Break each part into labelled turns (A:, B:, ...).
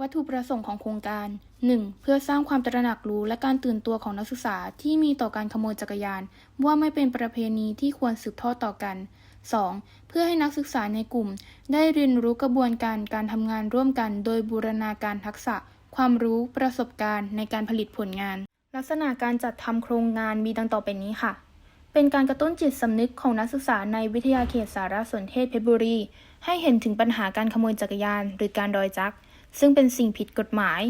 A: วัตถุประสงค์ของโครงการ 1. เพื่อสร้างความตระหนักรู้และการตื่นตัวของนักศึกษาที่มีต่อการขโมยจักรยาน ว่าไม่เป็นประเพณีที่ควรสืบทอดต่อกัน 2. เพื่อให้นักศึกษาในกลุ่ม ได้เรียนรู้กระบวนการการทำงานร่วมกัน โดยบูรณาการทักษะ ความรู้ ประสบการณ์ในการผลิตผลงาน ลักษณะการจัดทำโครงงานมีดังต่อไปนี้ค่ะ เป็นการกระตุ้นจิตสำนึกของนักศึกษาในวิทยาเขตสารสนเทศเพชรบุรี ให้เห็นถึงปัญหาการขโมยจักรยาน หรือการดอยจักร ซึ่งเป็นสิ่งผิดกฎหมาย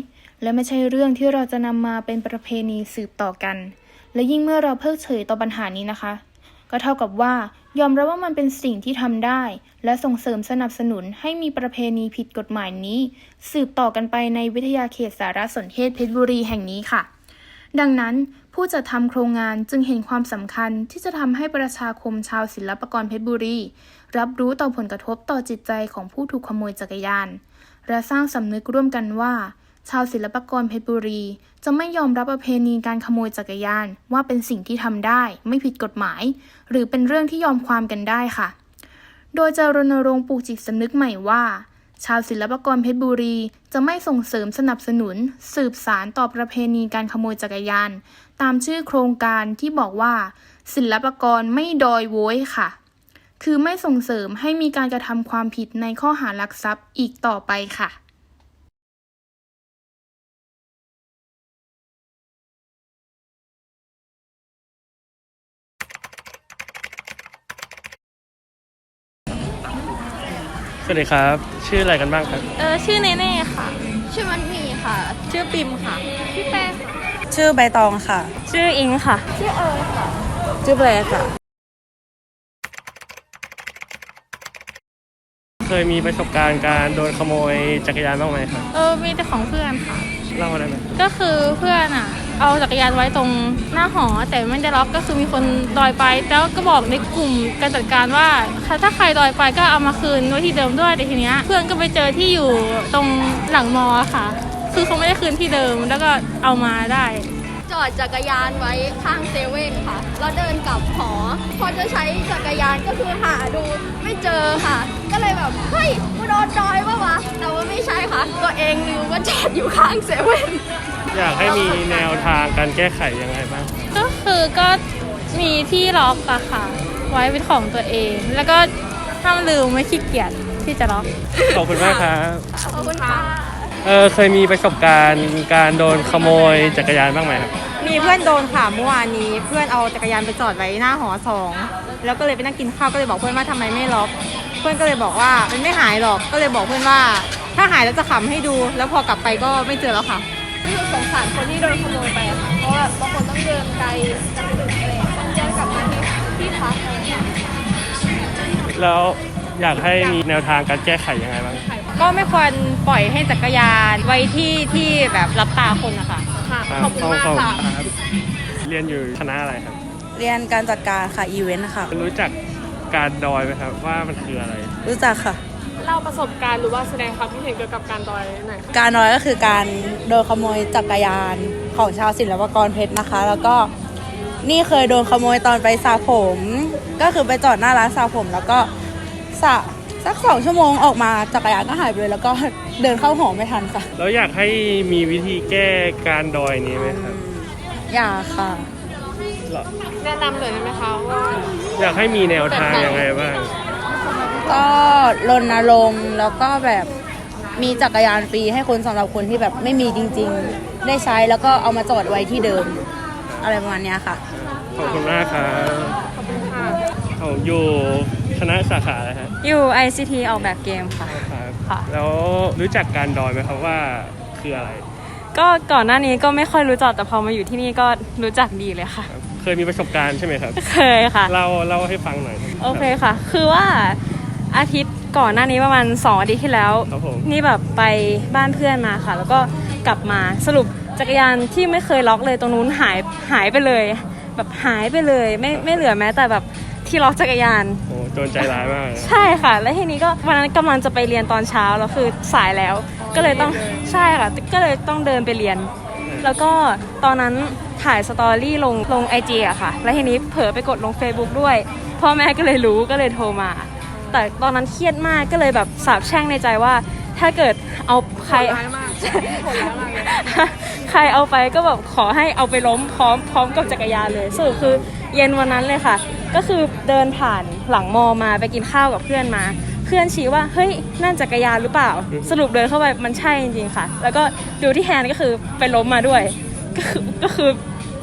A: และไม่ใช่เรื่องที่เราจะนำมาเป็นประเพณีสืบต่อกัน และยิ่งเมื่อเราเพิกเฉยต่อปัญหานี้นะคะ ก็เท่ากับว่ายอมรับว่ามันเป็นสิ่งที่ทำได้ และส่งเสริมสนับสนุนให้มีประเพณีผิดกฎหมายนี้ สืบต่อกันไปในวิทยาเขตสารสนเทศเพชรบุรีแห่งนี้ค่ะ ดังนั้นผู้จัดทำโครงงานจึงเห็นความสำคัญที่จะทำให้ประชาคมชาวศิลปกรเพชรบุรี รับรู้ต่อผลกระทบต่อจิตใจของผู้ถูกขโมยจักรยาน และสร้างสำนึกร่วมกันว่า ชาวศิลปากรเพชรบุรี จะไม่ยอมรับประเพณีการขโมยจักรยาน ว่าเป็นสิ่งที่ทำได้ ไม่ผิดกฎหมาย หรือเป็นเรื่องที่ยอมความกันได้ค่ะ โดยจะรณรงค์ปลูกจิตสำนึกใหม่ว่า ชาวศิลปากรเพชรบุรี จะไม่ส่งเสริมสนับสนุน สืบสารต่อประเพณีการขโมยจักรยาน ตามชื่อโครงการที่บอกว่า ศิลปากรไม่ดอยโวยค่ะ คือไม่ส่งเสริมให้มีการกระทำความผิดในข้อหารักทรัพย์อีกต่อไปค่ะ
B: สวัสดีครับ ชื่ออะไรกันบ้างครับ
C: เออชื่อเนเน่ค่ะ
D: ชื่อมันมีค่ะ
C: ชื่อปิมค่ะ
D: ชื่อแป้งค่ะ
E: ชื่อใบตองค่ะ
C: ชื่ออิงค่ะ
D: ชื่อเอิร์ธค่ะ
E: ชื่อแบรค่ะ
B: เค ยมีประสบการณ์การโดนขโมยจักรยานบ้างไหมครับ
C: เออมีแต่ของเพื่อนค่ะ
B: เล่าได้ไหม
C: ก็คือเพื่อนอะ เอาจักรยานไว้ตรงหน้าหอ แต่ไม่ได้ล็อกก็คือมีคนดอยไปแล้วก็บอกในกลุ่มการจัดการว่าถ้าใครดอยไปก็เอามาคืนไว้ที่เดิมด้วยแต่ทีเนี้ยเพื่อนก็ไปเจอที่อยู่ตรงหลังมอค่ะ คือเขาไม่ได้คืนที่เดิมแล้วก็เอามาได้
D: จอดจักรยานไว้ข้างเซเว่นค่ะ แล้วเดินกลับหอ พอจะใช้จักรยานก็คือหาดูไม่เจอค่ะ ก็เลยแบบเฮ้ยกูโดนจอยปะวะ แต่ว่าไม่ใช่ค่ะ ตัวเองลืมว่าจอดอยู่ข้างเซเว่น
B: อยากให้มีแนวทางการแก้ไขยังไงบ้าง
C: ก็คือก็มีที่ล็อกอะค่ะ ไว้เป็นของตัวเอง แล้วก็ห้ามลืมไม่ขี้เกียจที่จะล็อก
B: ขอบคุณมากครับ
D: ขอบคุณค่ะ
B: เออเคยมีประสบการณ์การโดนขโมยจักรยานบ้างไหมครับ
E: มีเพื่อนโดนค่ะเมื่อวานนี้เพื่อนเอาจักรยานไปจอดไว้หน้าหอสองแล้วก็เลยไปนั่งกินข้าวก็เลยบอกเพื่อนว่าทำไมไม่ล็อก เพื่อนก็เลยบอกว่ามันไม่หายหรอกก็เลยบอกเพื่อนว่า ถ้าหายแล้วจะขำให้ดู แล้วพอกลับไปก็ไม่เจอแล้วค่ะ
D: รู้สึกสงสารคนที่โดนขโมยไปอะค่ะ เพราะว่าบางคนต้องเดินไกลจากตึกอะไรต้องเดินกลับมาที่ที่พักอะไรอย่างเงี้ย
B: แล้วอยากให้มีแนวทางการแก้ไขยังไงบ้าง
E: ก็ไม่ควรปล่อยให้จักรยานไว้ที่ที่แบบรับตาคนนะคะ
D: ค่ะ
B: รับ
D: ขอบคุณมาก
B: ขอบ
D: ค่ะ
B: ครับเรียนอยู่คณะอะไรครับ
E: เรียนการจัดการค่ะอีเวนต์ค่ะ
B: รู้จักการดอยไหมครับว่ามันคืออะไร
E: รู้จักค่ะ
C: เล่าประสบการณ์หรือว่าแสดงความคิดเห็นเกี่ยวกับการดอยหน่อย
E: การน้อยก็คือการโดนขโมยจักรยานของชาวศิลปากรเพชรนะคะ แล้วก็นี่เคยโดนขโมยตอนไปสระผม ก็คือไปจอดหน้าร้านสระผม แล้วก็สระ สักสองชั่วโมงออกมาจักรยานก็หายไปเลย แล้วก็เดินเข้าหอไม่ทันค่ะ
B: แล้วอยากให้มีวิธีแก้การดอยนี้ไหมครับ
E: อยากค่ะ
C: แนะนำหน่อยได้ไหมคะว่า
B: อยากให้มีแนวทางยังไงบ้าง
E: ก็รณรงค์แล้วก็แบบมีจักรยานฟรีให้คนสำหรับคนที่แบบไม่มีจริง ๆ ได้ใช้แล้วก็เอามาจอดไว้ที่เดิม อะไรประมาณเนี้ยค่ะ
B: ขอบคุณมากครับขอบคุณค่ะผมอยู่ คณะสาขาอะไรฮะ
C: อยู่ ICT ออกแบบเกมค่ะ
B: ครับ
C: ค่ะ
B: แล้วรู้จักการดอยไหมครับว่าคืออะไร
C: ก็ก่อนหน้านี้ก็ไม่ค่อยรู้จักแต่พอมาอยู่ที่นี่ก็รู้จักดีเลยค่ะ
B: ครับเคยมีประสบการณ์ใช่ไหมครับ
C: เคยค่ะ
B: เล่าเล่าให้ฟังหน่อยรับ
C: โอเคค่ะ คือว่าอาทิตย์ก่อนหน้านี้ประมาณสองอาทิตย์ที่แล้ว
B: ครับผม
C: นี่แบบไปบ้านเพื่อนมาค่ะ แล้วก็กลับมาสรุปจักรยานที่ไม่เคยล็อกเลยตรงนู้นหายหายไปเลย แบบหายไปเลย ไม่ไม่เหลือแม้แต่แบบที่ล็อกจักรยาน
B: โอ้ โจรใจร้ายมากเลย
C: ใช่ค่ะ แล้วทีนี้ก็วันนั้นกำลังจะไปเรียนตอนเช้าแล้วคือสายแล้ว ก็เลยต้องใช่ค่ะ ก็เลยต้องเดินไปเรียน แล้วก็ตอนนั้นถ่ายสตอรี่ลงลงไอจีอะค่ะ แล้วทีนี้เผลอไปกดลง Facebook ด้วย พ่อแม่ก็เลยรู้ก็เลยโทรมา แต่ตอนนั้นเครียดมากก็เลยแบบสาบแช่งในใจว่า ถ้าเกิดเอาใครใครเอาไปก็แบบขอให้เอาไปล้มพร้อมพร้อมกับจักรยานเลยสรุปคือเย็นวันนั้นเลยค่ะ ก็คือเดินผ่าน หลังมอมาไปกินข้าวกับเพื่อนมา เพื่อนชี้ว่าเฮ้ยนั่นจักรยานหรือเปล่า สรุปเดินเข้าไปมันใช่จริงๆค่ะ แล้วก็ดูที่แฮนด์ก็คือไปล้มมาด้วย ก็คือก็คือ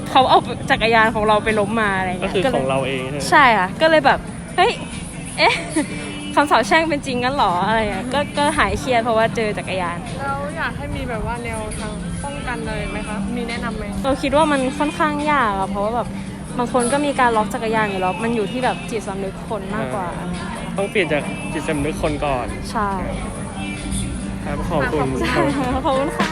C: เขาเอาจักรยานของเราไปล้มมาอะไร
B: ก็
C: เงี้ย
B: คือ
C: ก็
B: ข
C: เล
B: อง
C: ย
B: เราเองใช่ไหม
C: ใช่ค่ะก็เลยแบบเฮ้ยเอ๊ะคำสาปแช่งเป็นจริงงั้นเหรออะไรอะก็ก็หายเครียดเพราะว่าเจอจักรยาน
F: เราอยากให้มีแบบว่าแนวทางป้องกันเลยไหมคะมีแนะนำไหม
C: เราคิดว่ามันค่อนข้างยากอะเพราะว่าแบบ บางคนก็มีการล็อกจักรยานอยู่แล้วมันอยู่ที่แบบจิตสำนึกคนมากกว่า
B: ต้องเปลี่ยนจากจิตสำนึกคนก่อน
C: ใช่
B: ครับขอบคุณครับ
C: ขอบคุณค่ะ